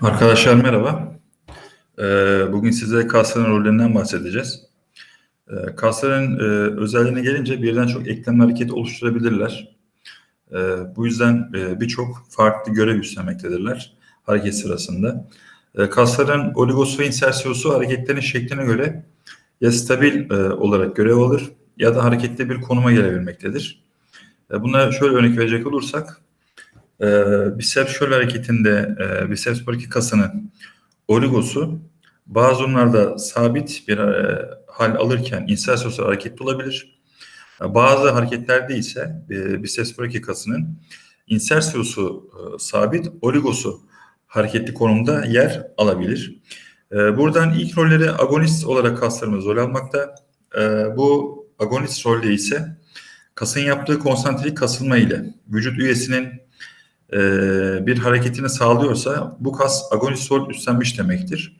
Arkadaşlar merhaba. Ee, Bugün size kasların rollerinden bahsedeceğiz. Ee, Kasların e, özelliğine gelince birden çok eklem hareketi oluşturabilirler. Ee, Bu yüzden e, birçok farklı görev üstlenmektedirler hareket sırasında. Kasların oligosu ve insersiyosu hareketlerin şekline göre ya stabil e, olarak görev alır ya da harekette bir konuma gelebilmektedir. Buna şöyle örnek verecek olursak, e, biceps şöyle hareketinde e, biceps baki kasının oligosu bazı durumlarda sabit bir e, hal alırken insersiyosu hareketli olabilir. E, Bazı hareketlerde ise e, biceps brachii kasının insersiyosu e, sabit, oligosu hareketli konumda yer alabilir. E, buradan ilk rolleri agonist olarak kaslarımız rol almakta. E, bu agonist rolde ise kasın yaptığı konsantrik kasılma ile vücut üyesinin e, bir hareketini sağlıyorsa bu kas agonist rol üstlenmiş demektir.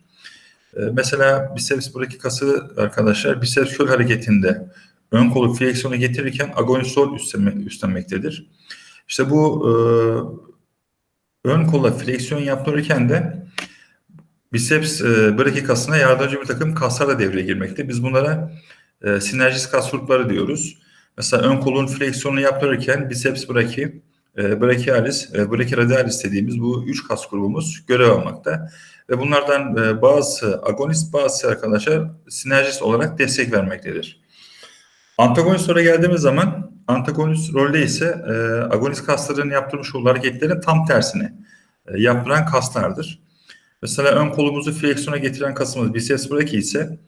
E, mesela biceps brachii kası arkadaşlar biceps şöyle hareketinde ön kolu fleksiyona getirirken agonist rol üstlenme, üstlenmektedir. İşte bu e, ön kola fleksiyon yaptırırken de biceps e, brachii kasına yardımcı bir takım kaslar da devreye girmekte. Biz bunlara e, sinerjist kas grupları diyoruz. Mesela ön kolun fleksiyonunu yaptırırken biceps brachii, e, brachialis ve brachiradialis dediğimiz bu üç kas grubumuz görev almakta. Ve bunlardan e, bazı agonist, bazı arkadaşlar sinerjist olarak destek vermektedir. Antagonist role geldiğimiz zaman antagonist rolde ise e, agonist kasların yaptırmış olduğu hareketlerin tam tersini e, yaptıran kaslardır. Mesela ön kolumuzu fleksiyona getiren kasımız biceps brachii ise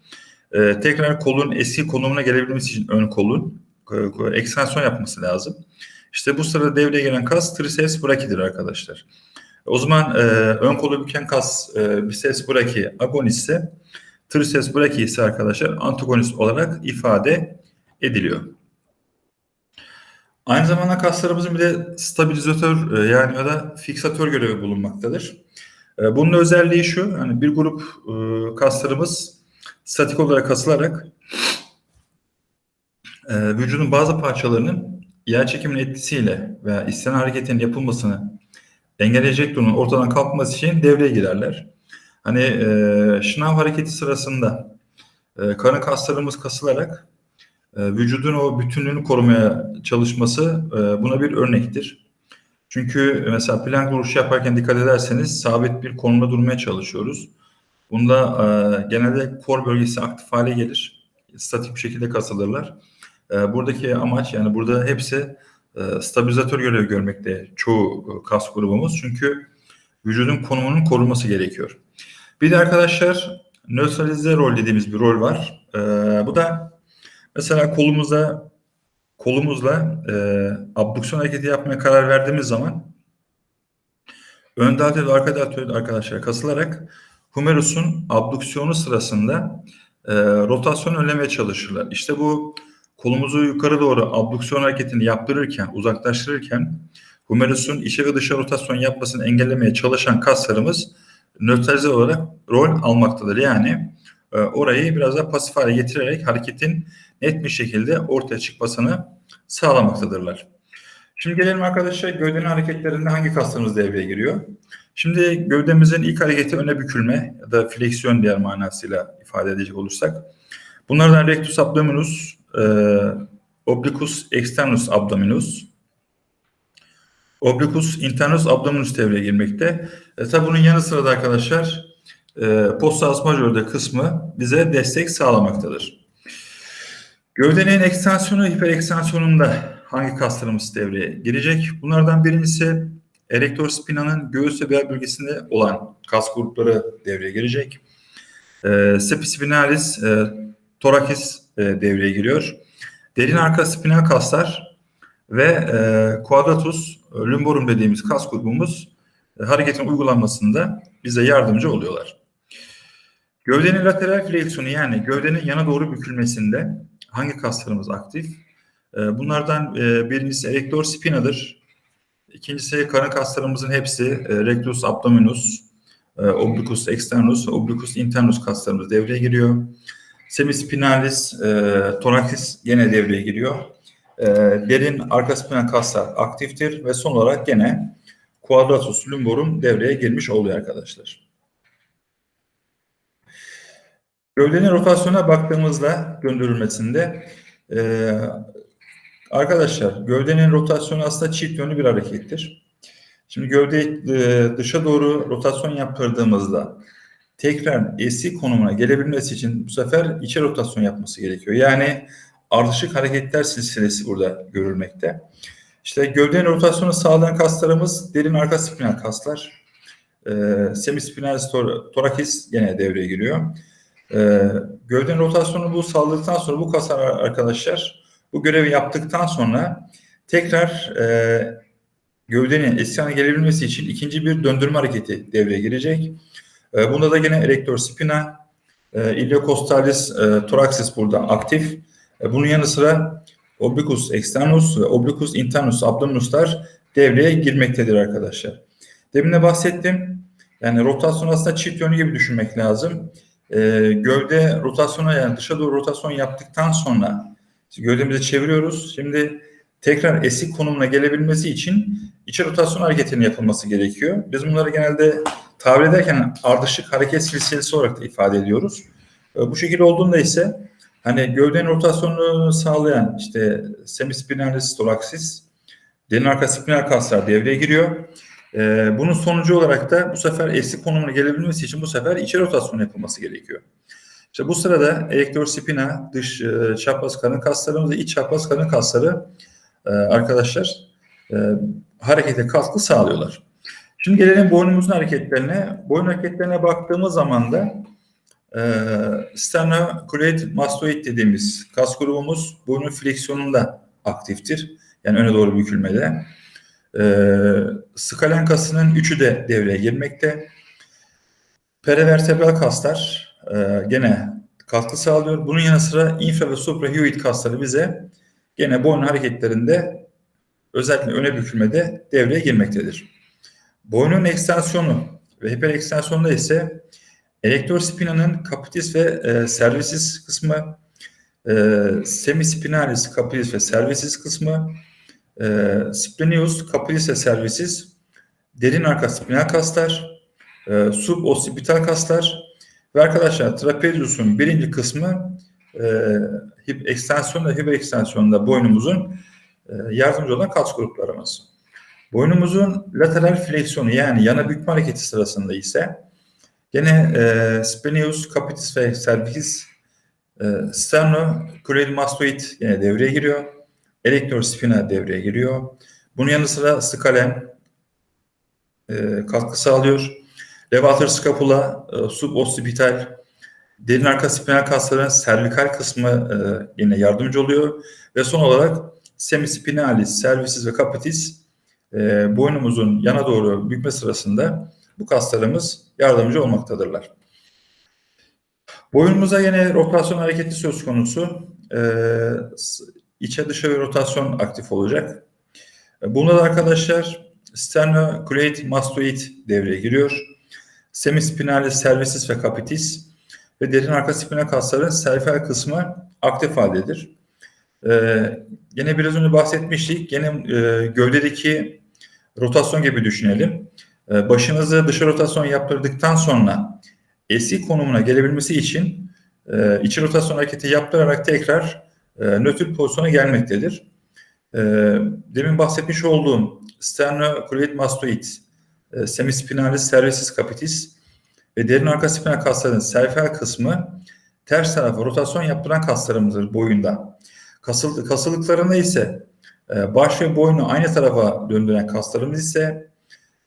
e, tekrar kolun eski konumuna gelebilmesi için ön kolun e, ekstansiyon yapması lazım. İşte bu sırada devreye giren kas triceps brachii'dir arkadaşlar. O zaman e, ön kolu büken kas e, biceps brachii agonistse triceps brachii ise arkadaşlar antagonist olarak ifade ediliyor. Aynı zamanda kaslarımızın bir de stabilizatör e, yani ya da fiksatör görevi bulunmaktadır. E, bunun özelliği şu, yani bir grup e, kaslarımız statik olarak kasılarak e, vücudun bazı parçalarının yer çekiminin etkisiyle veya istenen hareketin yapılmasını engelleyecek durumun ortadan kalkması için devreye girerler. Hani e, şınav hareketi sırasında e, karın kaslarımız kasılarak e, vücudun o bütünlüğünü korumaya çalışması e, buna bir örnektir. Çünkü mesela plank duruşu yaparken dikkat ederseniz sabit bir konumda durmaya çalışıyoruz. Bunda e, genelde kor bölgesi aktif hale gelir. Statik bir şekilde kasılırlar. E, buradaki amaç yani burada hepsi e, stabilizatör görevi görmekte çoğu kas grubumuz. Çünkü vücudun konumunun korunması gerekiyor. Bir de arkadaşlar nötralize rol dediğimiz bir rol var. E, bu da mesela kolumuza kolumuzla e, abduksiyon hareketi yapmaya karar verdiğimiz zaman ön deltoid ve arka deltoid arkadaşlar kasılarak humerus'un abduksiyonu sırasında e, rotasyon önlemeye çalışırlar. İşte bu kolumuzu yukarı doğru abduksiyon hareketini yaptırırken, uzaklaştırırken humerus'un içe ve dışa rotasyon yapmasını engellemeye çalışan kaslarımız nötralize olarak rol almaktadır. Yani e, orayı biraz daha pasif hale getirerek hareketin net bir şekilde ortaya çıkmasını sağlamaktadırlar. Şimdi gelelim arkadaşlar gövdenin hareketlerinde hangi kaslarımız devreye giriyor? Şimdi gövdemizin ilk hareketi öne bükülme ya da fleksiyon diğer manasıyla ifade edecek olursak. Bunlardan rectus abdominus, e, obliquus externus abdominus, obliquus internus abdominus devreye girmekte. E, tabi bunun yanı sıra da arkadaşlar e, post majörde kısmı bize destek sağlamaktadır. Gövdenin ekstansiyonu hiperekstansiyonunda hangi kaslarımız devreye girecek? Bunlardan birincisi erektor spinanın göğüs ve bel bölgesinde olan kas grupları devreye girecek. E, spinalis, e, torakis e, devreye giriyor. Derin arka spinal kaslar ve e, quadratus e, lumborum dediğimiz kas grubumuz e, hareketin uygulanmasında bize yardımcı oluyorlar. Gövdenin lateral fleksiyonu yani gövdenin yana doğru bükülmesinde hangi kaslarımız aktif? E, bunlardan e, birincisi erektor spinadır. İkincisi karın kaslarımızın hepsi e, rectus abdominus, e, obliquus externus obliquus internus kaslarımız devreye giriyor. Semispinalis, e, torakis gene devreye giriyor. E, derin arka spinal kaslar aktiftir ve son olarak gene quadratus lumborum devreye girmiş oluyor arkadaşlar. Gövdenin rotasyona baktığımızda döndürülmesinde e, arkadaşlar gövdenin rotasyonu aslında çift yönlü bir harekettir. Şimdi gövde e, dışa doğru rotasyon yaptırdığımızda tekrar eski konumuna gelebilmesi için bu sefer içe rotasyon yapması gerekiyor. Yani ardışık hareketler silsilesi burada görülmekte. İşte gövdenin rotasyonu sağlayan kaslarımız derin arka spinal kaslar. E, semispinalis tor torakis yine devreye giriyor. E, gövdenin rotasyonu bu sağladıktan sonra bu kaslar arkadaşlar bu görevi yaptıktan sonra tekrar e, gövdenin eski gelebilmesi için ikinci bir döndürme hareketi devreye girecek. E, bunda da yine erector spina, e, iliocostalis e, thoraxis burada aktif. E, bunun yanı sıra obliquus externus ve obliquus internus abdominuslar devreye girmektedir arkadaşlar. Demin de bahsettim. Yani rotasyon aslında çift yönlü gibi düşünmek lazım. E, gövde rotasyona yani dışa doğru rotasyon yaptıktan sonra gövdemizi çeviriyoruz. Şimdi tekrar eski konumuna gelebilmesi için içe rotasyon hareketinin yapılması gerekiyor. Biz bunları genelde tabir ederken ardışık hareket silsilesi olarak da ifade ediyoruz. E, bu şekilde olduğunda ise hani gövdenin rotasyonunu sağlayan işte semispinalis thoraxis, derin arka spinal kaslar devreye giriyor. E, bunun sonucu olarak da bu sefer eski konumuna gelebilmesi için bu sefer içe rotasyon yapılması gerekiyor. İşte bu sırada erektor spina, dış e, çapraz karın kaslarımız ve iç çapraz karın kasları e, arkadaşlar harekete katkı sağlıyorlar. Şimdi gelelim boynumuzun hareketlerine. Boyun hareketlerine baktığımız zaman da e, sternocleidomastoid mastoid dediğimiz kas grubumuz boynun fleksiyonunda aktiftir. Yani öne doğru bükülmede. E, skalen kasının üçü de devreye girmekte. Perivertebral kaslar e, gene katkı sağlıyor. Bunun yanı sıra infra ve suprahyoid kasları bize gene boyun hareketlerinde özellikle öne bükülmede devreye girmektedir. Boynun ekstansiyonu ve hiperekstansiyonda ise elektrospinanın kapitis ve e, servisis kısmı, e, semispinalis kapitis ve servisis kısmı, e, splenius kapitis ve servisis, derin arka spinal kaslar, e, suboccipital kaslar ve arkadaşlar trapezius'un birinci kısmı e, ekstansiyon ve hiperekstansiyonda boynumuzun e, yardımcı olan kas gruplarımız. Boynumuzun lateral fleksiyonu yani yana bükme hareketi sırasında ise gene e, splenius, capitis ve cervicis e, sternocleidomastoid yine devreye giriyor. Erector spina devreye giriyor. Bunun yanı sıra skalen e, katkı sağlıyor. Levator scapula, e, suboccipital, derin arka spinal kasların servikal kısmı e, yine yardımcı oluyor. Ve son olarak semispinalis, cervicis ve capitis e, boynumuzun yana doğru bükme sırasında bu kaslarımız yardımcı olmaktadırlar. Boynumuza yine rotasyon hareketi söz konusu. E, içe dışa bir rotasyon aktif olacak. Bunda da arkadaşlar sternocleidomastoid mastoid devreye giriyor. Semispinalis, cervicis ve capitis ve derin arka spinal kasların serifel kısmı aktif haldedir. Ee, yine biraz önce bahsetmiştik. Yine e, gövdedeki rotasyon gibi düşünelim. Ee, başınızı dışa rotasyon yaptırdıktan sonra eski konumuna gelebilmesi için e, içi rotasyon hareketi yaptırarak tekrar e, nötr pozisyona gelmektedir. E, demin bahsetmiş olduğum sternocleidomastoid, semispinalis cervicis capitis ve derin arka spinal kaslarının serifel kısmı ters tarafa rotasyon yaptıran kaslarımızdır boyunda. Kasıl, kasılıklarında ise e, baş ve boynu aynı tarafa döndüren kaslarımız ise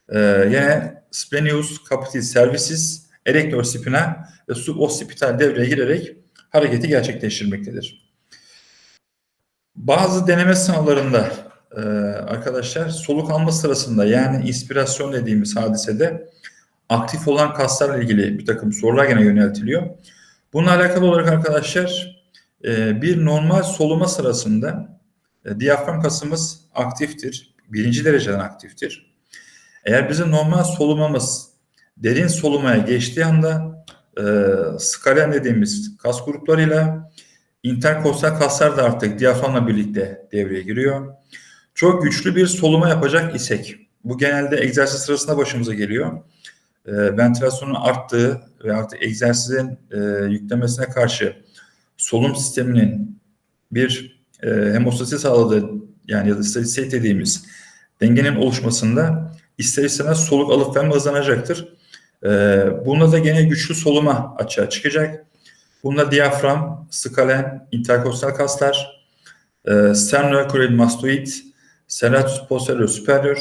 e, yine splenius, capitis, cervicis, erector spina ve suboccipital devreye girerek hareketi gerçekleştirmektedir. Bazı deneme sınavlarında e, arkadaşlar soluk alma sırasında yani inspirasyon dediğimiz hadisede aktif olan kaslarla ilgili bir takım sorular gene yöneltiliyor. Bununla alakalı olarak arkadaşlar e, bir normal soluma sırasında diyafram kasımız aktiftir. Birinci dereceden aktiftir. Eğer bizim normal solumamız derin solumaya geçtiği anda e, skalen dediğimiz kas gruplarıyla interkostal kaslar da artık diyaframla birlikte devreye giriyor. Çok güçlü bir soluma yapacak isek bu genelde egzersiz sırasında başımıza geliyor. E, ventilasyonun arttığı ve artık egzersizin e, yüklemesine karşı solunum sisteminin bir e, hemostasi sağladığı yani ya da steady dediğimiz dengenin oluşmasında ister istemez soluk alıp verme hızlanacaktır. E, bunda da gene güçlü soluma açığa çıkacak. Bunda diyafram, skalen, interkostal kaslar, e, sternocleidomastoid, serratus posterior superior,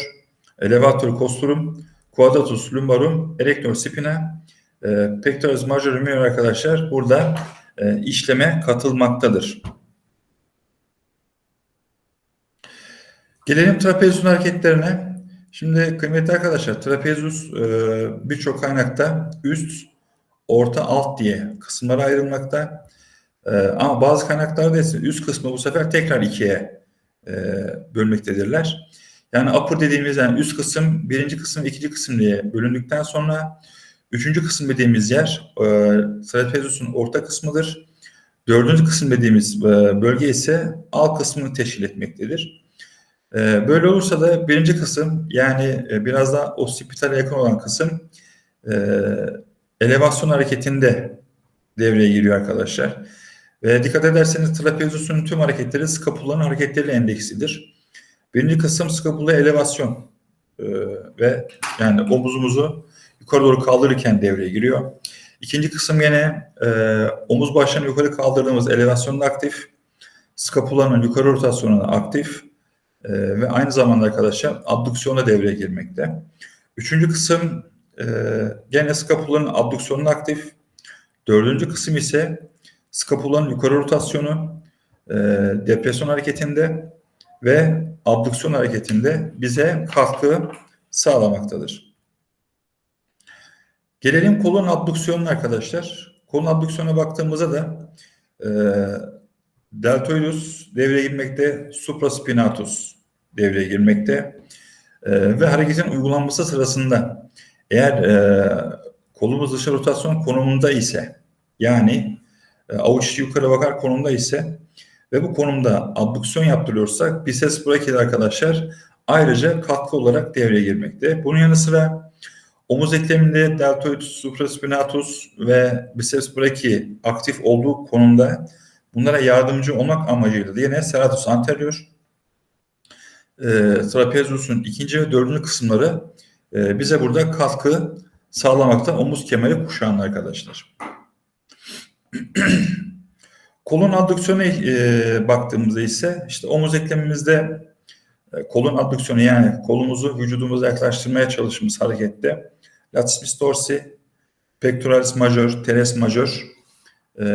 elevator costrum, quadratus lumbarum, erector spina, e, pectoralis major minor arkadaşlar burada e, işleme katılmaktadır. Gelelim trapezyus hareketlerine. Şimdi kıymetli arkadaşlar trapezyus e, birçok kaynakta üst, orta, alt diye kısımlara ayrılmakta. E, ama bazı kaynaklarda ise üst kısmı bu sefer tekrar ikiye e, bölmektedirler. Yani upper dediğimiz yani üst kısım, birinci kısım, ikinci kısım diye bölündükten sonra üçüncü kısım dediğimiz yer e, trapezyusun orta kısmıdır. Dördüncü kısım dediğimiz e, bölge ise alt kısmını teşkil etmektedir. E, böyle olursa da birinci kısım yani e, biraz daha ospitale yakın olan kısım e, elevasyon hareketinde devreye giriyor arkadaşlar. Ve dikkat ederseniz trapezyusun tüm hareketleri skapulanın hareketleriyle endeksidir. Birinci kısım skapula elevasyon e, ve yani omuzumuzu yukarı doğru kaldırırken devreye giriyor. İkinci kısım yine e, omuz başlarını yukarı kaldırdığımız elevasyonda aktif, skapulanın yukarı rotasyonunda aktif e, ve aynı zamanda arkadaşlar abduksiyona devreye girmekte. Üçüncü kısım e, gene skapulanın abduksiyonunda aktif. Dördüncü kısım ise skapulanın yukarı rotasyonu, e, depresyon hareketinde ve abduksiyon hareketinde bize katkı sağlamaktadır. Gelelim kolon abduksiyonuna arkadaşlar. Kolon abduksiyona baktığımızda da e, deltoidus devreye girmekte, supraspinatus devreye girmekte e, ve hareketin uygulanması sırasında eğer e, kolumuz dışı rotasyon konumunda ise yani e, avuç yukarı bakar konumda ise ve bu konumda abduksiyon yaptırıyorsak biceps brachii arkadaşlar ayrıca katkı olarak devreye girmekte. Bunun yanı sıra omuz ekleminde deltoid supraspinatus ve biceps brachii aktif olduğu konumda bunlara yardımcı olmak amacıyla yine serratus anterior e, trapezius'un ikinci ve dördüncü kısımları e, bize burada katkı sağlamakta omuz kemeri kuşağın arkadaşlar. Kolon adduksiyonu e, baktığımızda ise işte omuz eklemimizde e, kolon adduksiyonu yani kolumuzu vücudumuza yaklaştırmaya çalıştığımız harekette latissimus dorsi, pectoralis major, teres major, e,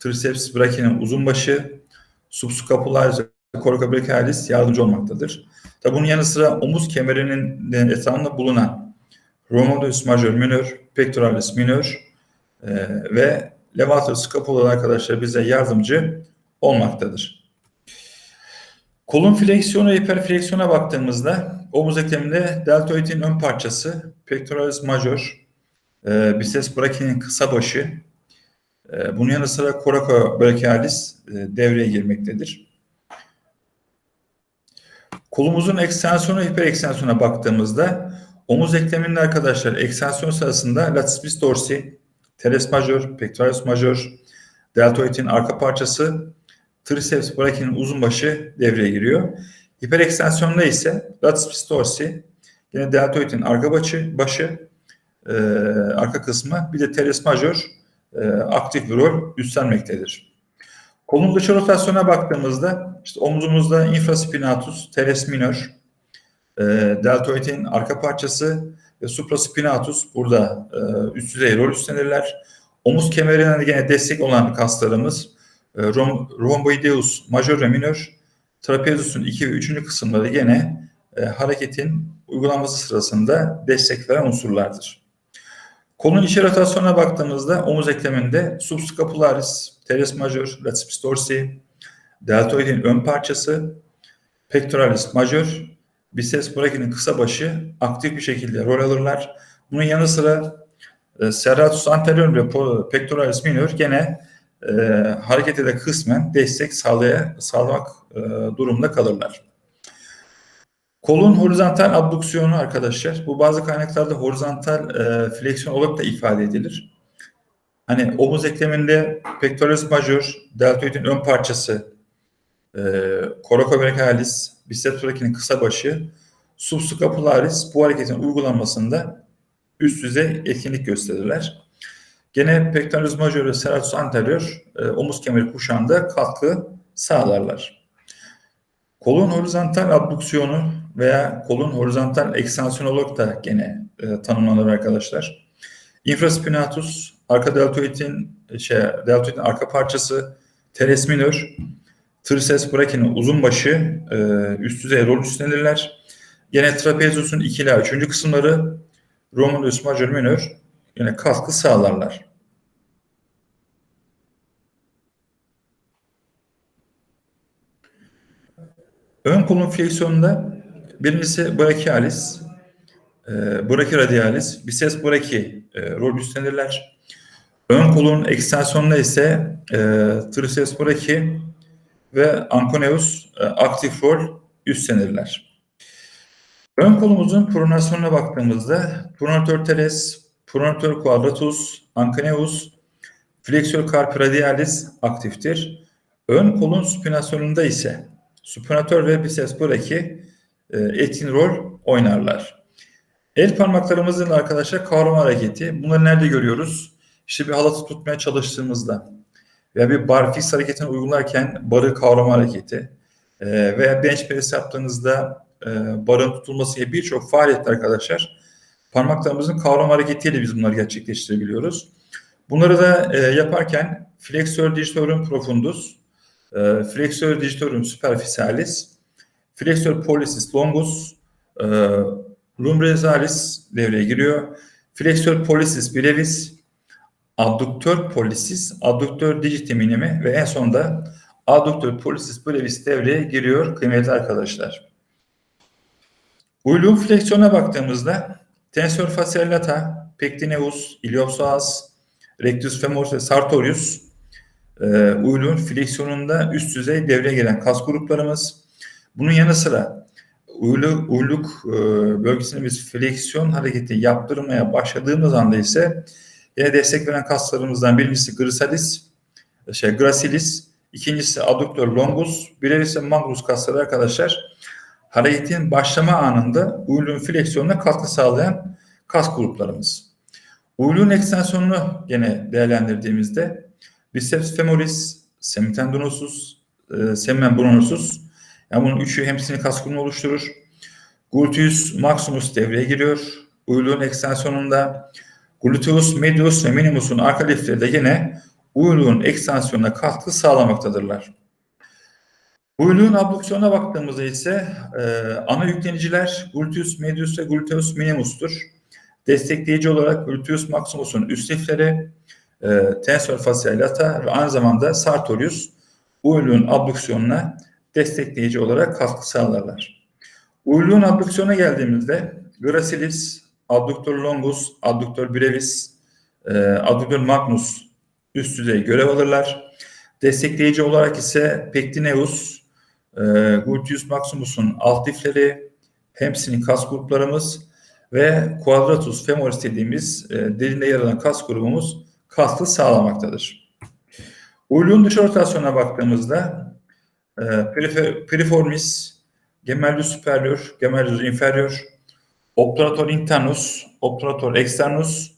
triceps brachia'nın uzun başı, subscapularis coracobrachialis yardımcı olmaktadır. Tabi bunun yanı sıra omuz kemerinin etrafında bulunan rhomboideus major minor, pectoralis minor e, ve levator scapula arkadaşlar bize yardımcı olmaktadır. Kolun fleksiyonu hiperfleksiyona baktığımızda omuz ekleminde deltoidin ön parçası, pectoralis major, e, biceps brachia'nın kısa başı, e, bunun yanı sıra coracobrachialis e, devreye girmektedir. Kolumuzun ekstensyonu hiperekstensiyona baktığımızda omuz ekleminde arkadaşlar ekstensiyon sırasında latissimus dorsi, teres major, pectoralis major, deltoidin arka parçası, triceps brachia'nın uzun başı devreye giriyor. Hiperekstensyonda ise latissimus dorsi, yine deltoidin arka başı, başı e, arka kısmı bir de teres major e, aktif bir rol üstlenmektedir. Kolun dışı rotasyona baktığımızda işte omzumuzda infraspinatus, teres minor, e, deltoidin arka parçası ve supraspinatus burada e, üst düzey rol üstlenirler. Omuz kemerine de yine destek olan kaslarımız e, rhomboideus major ve minor, trapezius'un 2 ve 3. kısımları gene e, hareketin uygulanması sırasında destek veren unsurlardır. Kolun içi rotasyona baktığımızda omuz ekleminde subscapularis, teres major, latissimus dorsi, deltoidin ön parçası, pectoralis major, biceps brachia'nın kısa başı aktif bir şekilde rol alırlar. Bunun yanı sıra e, serratus anterior ve pectoralis minor gene e, harekete de kısmen destek sağlaya, sağlamak e, durumunda kalırlar. Kolun horizontal abduksiyonu arkadaşlar. Bu bazı kaynaklarda horizontal e, fleksiyon olarak da ifade edilir. Hani omuz ekleminde pectoralis major, deltoidin ön parçası, e, coracoverticalis, biceps thoraci'nin kısa başı, subscapularis bu hareketin uygulanmasında üst düzey etkinlik gösterirler. Gene pectoralis major ve serratus anterior e, omuz kemeri kuşağında katkı sağlarlar. Kolun horizontal abduksiyonu veya kolun horizontal ekstansiyonu olarak da gene e, tanımlanır arkadaşlar. Infraspinatus, arka deltoidin şey deltoidin arka parçası, teres minor, triceps brachi'nin uzun başı e, üst düzey rol üstlenirler. Gene trapezius'un 2 ila 3. kısımları Romulus major minor yine katkı sağlarlar. Ön kolun fleksiyonunda birincisi brachialis, e, brachiradialis, biceps brachii e, rol üstlenirler. Ön kolun ekstansiyonunda ise e, triceps brachii ve anconeus e, aktif rol üstlenirler. Ön kolumuzun pronasyonuna baktığımızda pronator teres, pronator quadratus, anconeus, fleksor carpi radialis aktiftir. Ön kolun supinasyonunda ise supinatör ve biceps brachii e, etkin rol oynarlar. El parmaklarımızın arkadaşlar kavrama hareketi. Bunları nerede görüyoruz? İşte bir halatı tutmaya çalıştığımızda veya bir barfix hareketini uygularken barı kavrama hareketi e, veya bench press yaptığınızda e, barın tutulması gibi birçok faaliyette arkadaşlar parmaklarımızın kavrama hareketiyle biz bunları gerçekleştirebiliyoruz. Bunları da e, yaparken flexor digitorum profundus, e, flexor digitorum superficialis, flexor pollicis longus, e, lumbrisalis devreye giriyor. Flexor pollicis brevis, abduktör pollicis, abduktör digiti minimi ve en sonunda adduktör pollicis brevis devreye giriyor kıymetli arkadaşlar. Uyluğun fleksiyona baktığımızda tensor facial lata, pectineus, iliopsoas, rectus femoris ve sartorius e, uyluğun fleksiyonunda üst düzey devreye gelen kas gruplarımız. Bunun yanı sıra uyluk, uyluk e, biz fleksiyon hareketi yaptırmaya başladığımız anda ise yine destek veren kaslarımızdan birincisi grissalis, şey gracilis, ikincisi adductor longus, ise magnus kasları arkadaşlar. Hareketin başlama anında uyluğun fleksiyonuna katkı sağlayan kas gruplarımız. Uyluğun ekstansiyonunu gene değerlendirdiğimizde biceps femoris, semitendinosus, e, semimembronosus yani bunun üçü hepsini kas grubunu oluşturur. Gluteus maximus devreye giriyor. Uyluğun ekstansiyonunda gluteus medius ve minimus'un arka lifleri de yine uyluğun ekstansiyonuna katkı sağlamaktadırlar. Uyluğun abduksiyona baktığımızda ise e, ana yükleniciler gluteus medius ve gluteus minimus'tur. Destekleyici olarak gluteus maximus'un üst lifleri, e, tensor facial lata ve aynı zamanda sartorius uyluğun abduksiyonuna destekleyici olarak katkı sağlarlar. Uyluğun abduksiyona geldiğimizde gracilis, adductor longus, adductor brevis, e, adductor magnus üst düzey görev alırlar. Destekleyici olarak ise pectineus, e, gluteus maximus'un alt difleri, hemsinin kas gruplarımız ve quadratus femoris dediğimiz e, derinde yer alan kas grubumuz katkı sağlamaktadır. Uyluğun dış rotasyona baktığımızda piriformis, gemellus superior, gemellus inferior, obturator internus, obturator externus,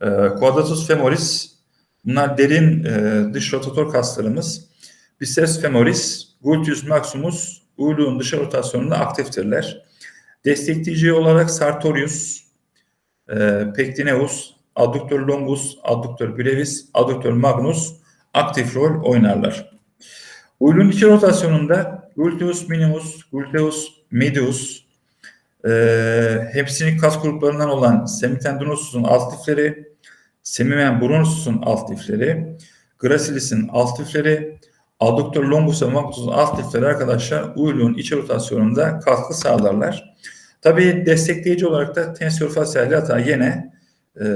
e, quadratus femoris bunlar derin e, dış rotator kaslarımız. Biceps femoris, gluteus maximus uyluğun dış rotasyonunda aktiftirler. Destekleyici olarak sartorius, e, pectineus, adductor longus, adductor brevis, adductor magnus aktif rol oynarlar. Uyluğun içi rotasyonunda gluteus minimus, gluteus medius, e, hepsinin kas gruplarından olan semitendinosus'un alt lifleri, semimembronosus'un alt lifleri, gracilis'in alt lifleri, adductor longus ve magnus'un alt lifleri arkadaşlar uyluğun içi rotasyonunda katkı sağlarlar. Tabii destekleyici olarak da tensor facial lata yine e,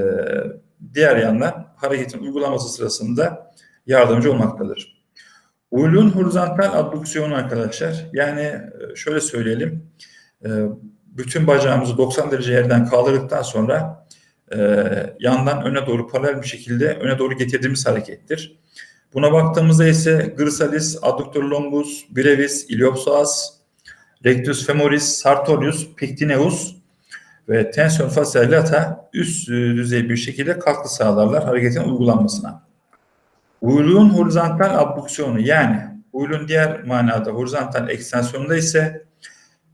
diğer yandan hareketin uygulaması sırasında yardımcı olmaktadır. Uyluğun horizontal abduksiyonu arkadaşlar yani şöyle söyleyelim e, bütün bacağımızı 90 derece yerden kaldırdıktan sonra e, yandan öne doğru paralel bir şekilde öne doğru getirdiğimiz harekettir. Buna baktığımızda ise grissalis, adductor longus, brevis, iliopsoas, rectus femoris, sartorius, pectineus ve tension fasciae lata üst düzey bir şekilde katkı sağlarlar hareketin uygulanmasına. Uyluğun horizontal abduksiyonu yani uyluğun diğer manada horizontal ekstansiyonunda ise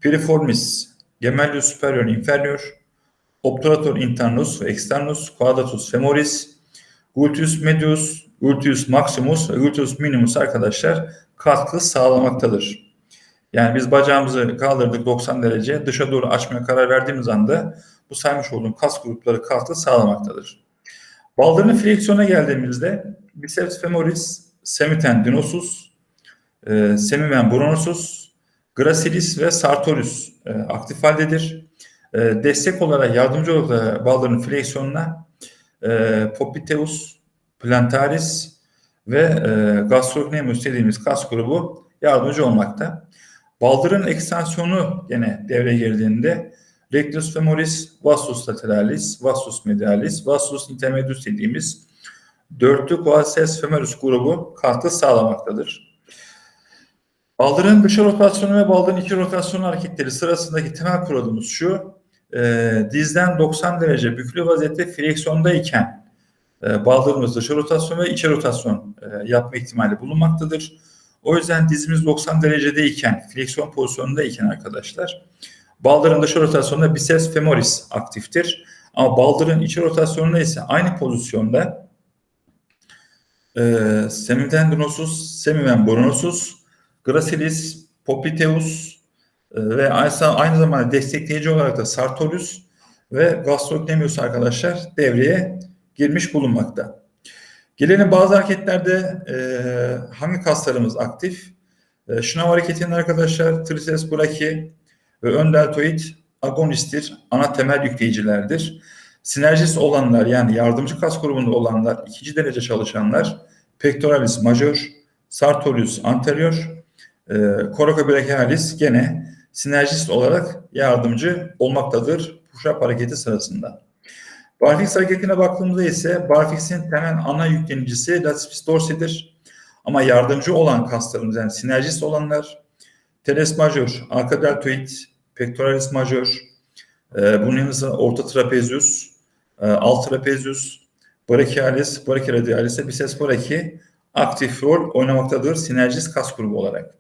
piriformis, gemellus superior inferior, obturator internus ve externus, quadratus femoris, gluteus medius, gluteus maximus ve gluteus minimus arkadaşlar katkı sağlamaktadır. Yani biz bacağımızı kaldırdık 90 derece dışa doğru açmaya karar verdiğimiz anda bu saymış olduğum kas grupları katkı sağlamaktadır. Baldırın fleksiyona geldiğimizde biceps femoris, semitendinosus, e, semimen brunosus, gracilis ve sartorius e, aktif haldedir. E, destek olarak yardımcı olarak baldırın fleksiyonuna e, popiteus, plantaris ve e, gastrocnemius dediğimiz kas grubu yardımcı olmakta. Baldırın ekstansiyonu gene devreye girdiğinde rectus femoris, vastus lateralis, vastus medialis, vastus intermedius dediğimiz dörtlü quadriceps femoris grubu katkı sağlamaktadır. Baldırın dışa rotasyonu ve baldırın içi rotasyonu hareketleri sırasındaki temel kuralımız şu. E, dizden 90 derece büklü vaziyette fleksiyondayken e, baldırımız dışa rotasyon ve içe rotasyon e, yapma ihtimali bulunmaktadır. O yüzden dizimiz 90 derecedeyken, fleksiyon pozisyonundayken arkadaşlar, baldırın dışa rotasyonunda biceps femoris aktiftir. Ama baldırın içi rotasyonunda ise aynı pozisyonda e, semitendinosus, semimembronosus, gracilis, popliteus ve aynı, zamanda destekleyici olarak da sartorius ve gastrocnemius arkadaşlar devreye girmiş bulunmakta. Gelelim bazı hareketlerde e, hangi kaslarımız aktif? E, şınav hareketinin arkadaşlar triceps brachii ve ön deltoid agonisttir. Ana temel yükleyicilerdir. Sinerjist olanlar yani yardımcı kas grubunda olanlar, ikinci derece çalışanlar pectoralis major, sartorius anterior, e, coracobrachialis gene sinerjist olarak yardımcı olmaktadır push-up hareketi sırasında. Barfix hareketine baktığımızda ise barfix'in temel ana yüklenicisi latissimus dorsi'dir. Ama yardımcı olan kaslarımız yani sinerjist olanlar teres major, arka deltoid, pectoralis major, e, bunun yanı sıra orta trapezius, e, alt trapezius, brachialis, brachiradialis, biceps brachii aktif rol oynamaktadır sinerjist kas grubu olarak.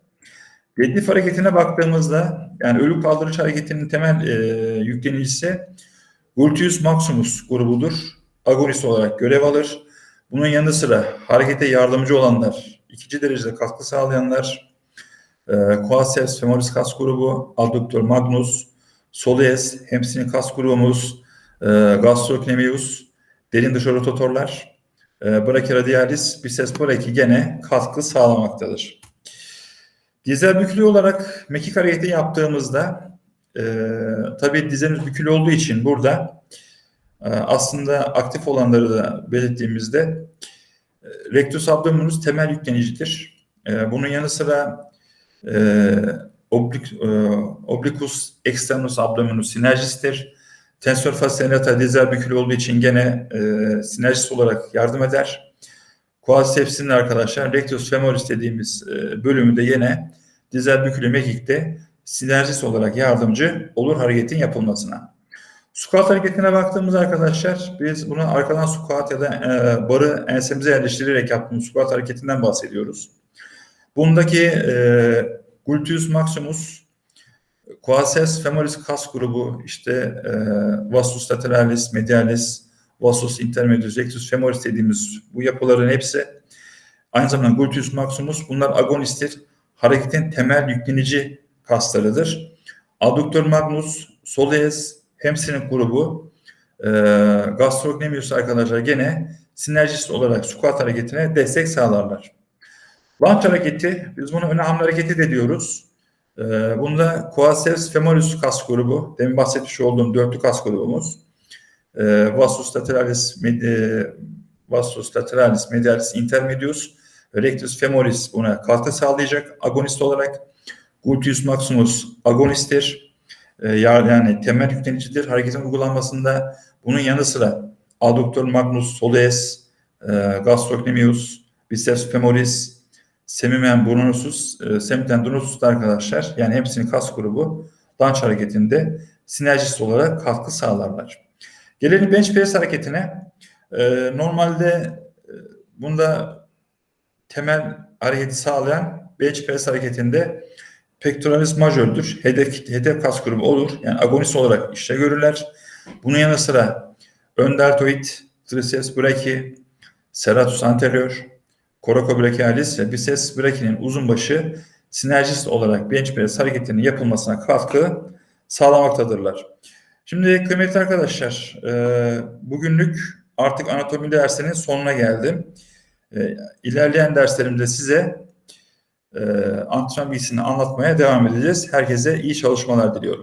Deadlift hareketine baktığımızda yani ölü kaldırış hareketinin temel e, yüklenicisi Gluteus maximus grubudur. Agonist olarak görev alır. Bunun yanı sıra harekete yardımcı olanlar, ikinci derecede katkı sağlayanlar, e, quadriceps femoris kas grubu, adductor magnus, soleus, hamstring kas grubumuz, e, gastrocnemius, derin dışarı rotatorlar, e, brachyradialis, biceps brachii gene katkı sağlamaktadır. Dizel bükülü olarak mekik hareketi yaptığımızda e, tabii dizemiz bükülü olduğu için burada e, aslında aktif olanları da belirttiğimizde e, rectus abdominus temel yüklenicidir. E, bunun yanı sıra e, oblik, e, obliquus externus abdominus sinerjistir. Tensor fasciata dizel bükülü olduğu için gene e, sinerjist olarak yardım eder. Quadriceps'in arkadaşlar rectus femoris dediğimiz e, bölümü de yine dizel bükülü mekikte sinerjist olarak yardımcı olur hareketin yapılmasına. Squat hareketine baktığımız arkadaşlar biz bunu arkadan squat ya da e, barı ensemize yerleştirerek yaptığımız squat hareketinden bahsediyoruz. Bundaki e, gluteus maximus, quadriceps femoris kas grubu, işte e, vastus lateralis, medialis, vastus intermedius, rectus femoris dediğimiz bu yapıların hepsi aynı zamanda gluteus maximus bunlar agonisttir. Hareketin temel yüklenici kaslarıdır. Adductor magnus, soleus, hamstring grubu, e, gastrocnemius arkadaşlar gene sinerjist olarak squat hareketine destek sağlarlar. Lunge hareketi, biz bunu öne hamle hareketi de diyoruz. E, bunda quadriceps femoris kas grubu, demin bahsetmiş olduğum dörtlü kas grubumuz. E, vastus lateralis, med, e, vastus lateralis, medialis intermedius, rectus femoris buna katkı sağlayacak agonist olarak. Gluteus maximus agonisttir. e, ya- yani temel yüklenicidir hareketin uygulanmasında. Bunun yanı sıra adductor magnus soleus, e, gastrocnemius, biceps femoris, semimen burnosus, e, semitendinosus da arkadaşlar. Yani hepsinin kas grubu lunge hareketinde sinerjist olarak katkı sağlarlar. Gelelim bench press hareketine. E, normalde e, bunda temel hareketi sağlayan bench press hareketinde pectoralis majördür. Hedef, hedef kas grubu olur. Yani agonist olarak işte görürler. Bunun yanı sıra ön deltoid, triceps brachii, serratus anterior, coracobrachialis ve biceps brachii'nin uzun başı sinerjist olarak bench press hareketinin yapılmasına katkı sağlamaktadırlar. Şimdi kıymetli arkadaşlar, e, bugünlük artık anatomi dersinin sonuna geldim. E, ilerleyen derslerimde size e, antrenman bilgisini anlatmaya devam edeceğiz. Herkese iyi çalışmalar diliyorum.